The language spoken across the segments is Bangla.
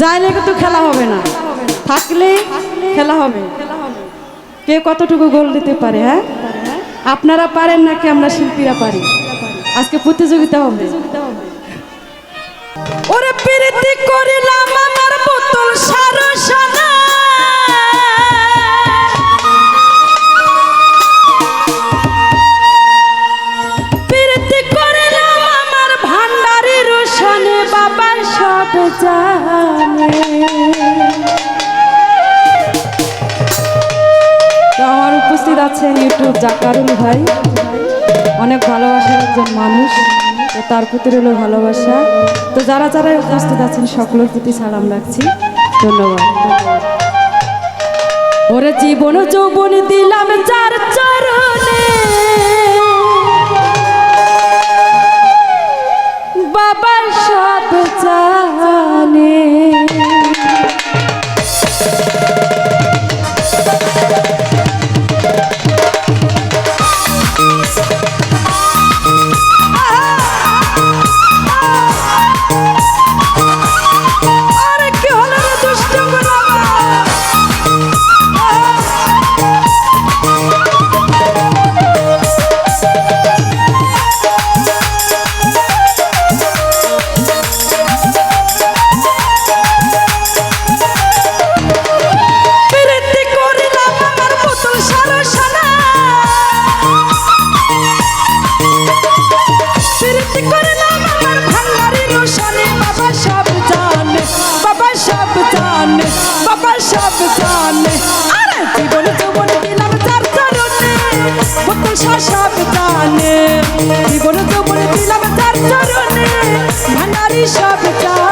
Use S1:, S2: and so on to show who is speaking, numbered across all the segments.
S1: যাইলে কিন্তু খেলা হবে না। থাকলে খেলা হবে। কে কতটুকু গোল দিতে পারে হ্যাঁ? আপনারা পারেন নাকি আমরা শিল্পীরা পারি? আজকে প্রতিযোগিতা হবে। ওরে প্রীতি করিলাম আছেন ইউটিউব জাকারুল ভাই। অনেক ভালোবাসার একজন মানুষ। তো তার প্রতি রইল ভালোবাসা। তো যারা যারা উপস্থিত আছেন, সকলের প্রতি সালাম রাখছি। ধন্যবাদ। ওরে জীবন যৌবন দিলাম চার চরণে। বাবার সব জানে। তোর তো বলে দিলাম তার চরণে। ভান্ডারি সব চাই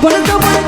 S1: জীবন তোমার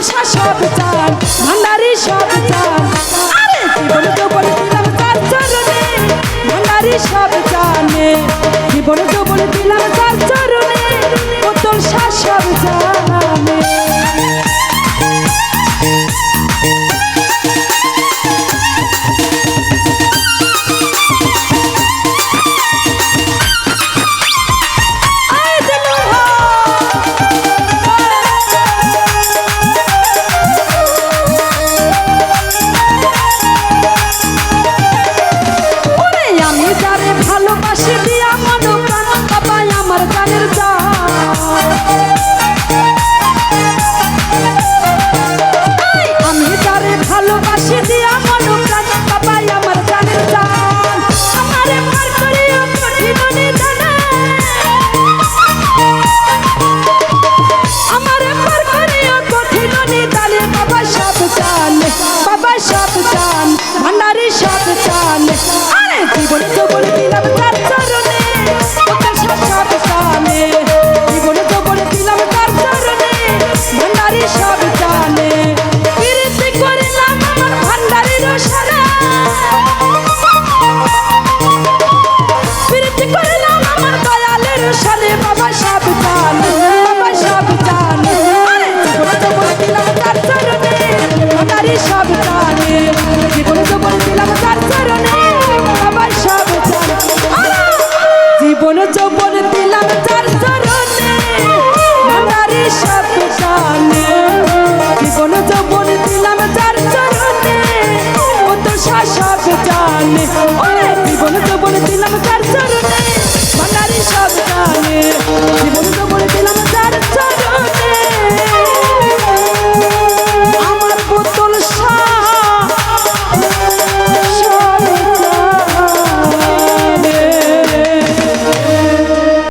S1: ভালোবাসা সব চান ভান্ডারি সব চান আরে জীবন যৌবন দিলাম তার চরণে? ভান্ডারি সব জানে জীবন যৌবন দিলাম তার চরণে? পুতুল সব জানে